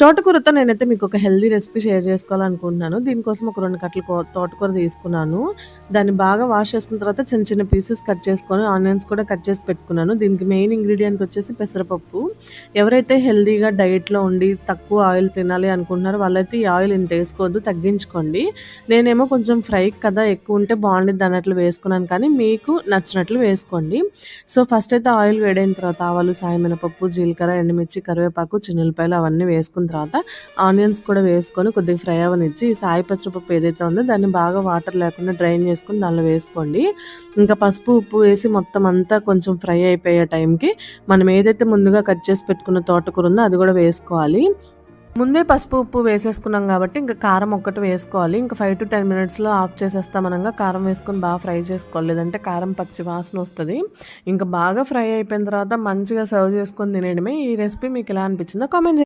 తోటకూరతో నేనైతే మీకు ఒక హెల్దీ రెసిపీ షేర్ చేసుకోవాలనుకుంటున్నాను. దీనికోసం ఒక రెండు కట్టలు తోటకూర తీసుకున్నాను. దాన్ని బాగా వాష్ చేసుకున్న తర్వాత చిన్న చిన్న పీసెస్ కట్ చేసుకొని ఆనియన్స్ కూడా కట్ చేసి పెట్టుకున్నాను. దీనికి మెయిన్ ఇంగ్రీడియంట్ వచ్చేసి పెసరపప్పు. ఎవరైతే హెల్దీగా డైట్‌లో ఉండి తక్కువ ఆయిల్ తినాలి అనుకుంటున్నారో వాళ్ళైతే ఈ ఆయిల్ ఇంత వేసుకోవద్దు తగ్గించుకోండి. నేనేమో కొంచెం ఫ్రై కదా ఎక్కువ ఉంటే బాగుండేది అన్నట్లు వేసుకున్నాను కానీ మీకు నచ్చినట్లు వేసుకోండి. సో ఫస్ట్ అయితే ఆయిల్ వేడైన తర్వాత ఆవాలు, సాయమినపప్పు, జీలకర్ర, ఎండుమిర్చి, కరివేపాకు, చిన్నపాయలు అవన్నీ వేసుకున్న తర్వాత ఆనియన్స్ కూడా వేసుకొని కొద్దిగా ఫ్రై అవనిచ్చి ఈ సాయి పెసరపప్పు ఏదైతే ఉందో దాన్ని బాగా వాటర్ లేకుండా డ్రైన్ చేసుకొని దానిలో వేసుకోండి. ఇంకా పసుపు, ఉప్పు వేసి మొత్తం అంతా కొంచెం ఫ్రై అయిపోయే టైంకి మనం ఏదైతే ముందుగా కట్ చేసి పెట్టుకున్న తోటకూర ఉందో అది కూడా వేసుకోవాలి. ముందే పసుపు, ఉప్పు వేసేసుకున్నాం కాబట్టి ఇంకా కారం ఒక్కటి వేసుకోవాలి. ఇంకా ఫైవ్ టు టెన్ మినిట్స్‌లో ఆఫ్ చేసేస్తామనగా కారం వేసుకొని బాగా ఫ్రై చేసుకోవాలి. లేదంటే కారం పచ్చి వాసన వస్తుంది ఇంకా బాగా ఫ్రై అయిపోయిన తర్వాత మంచిగా సర్వ్ చేసుకొని తినేయడమే. ఈ రెసిపీ మీకు ఎలా అనిపించిందో కామెంట్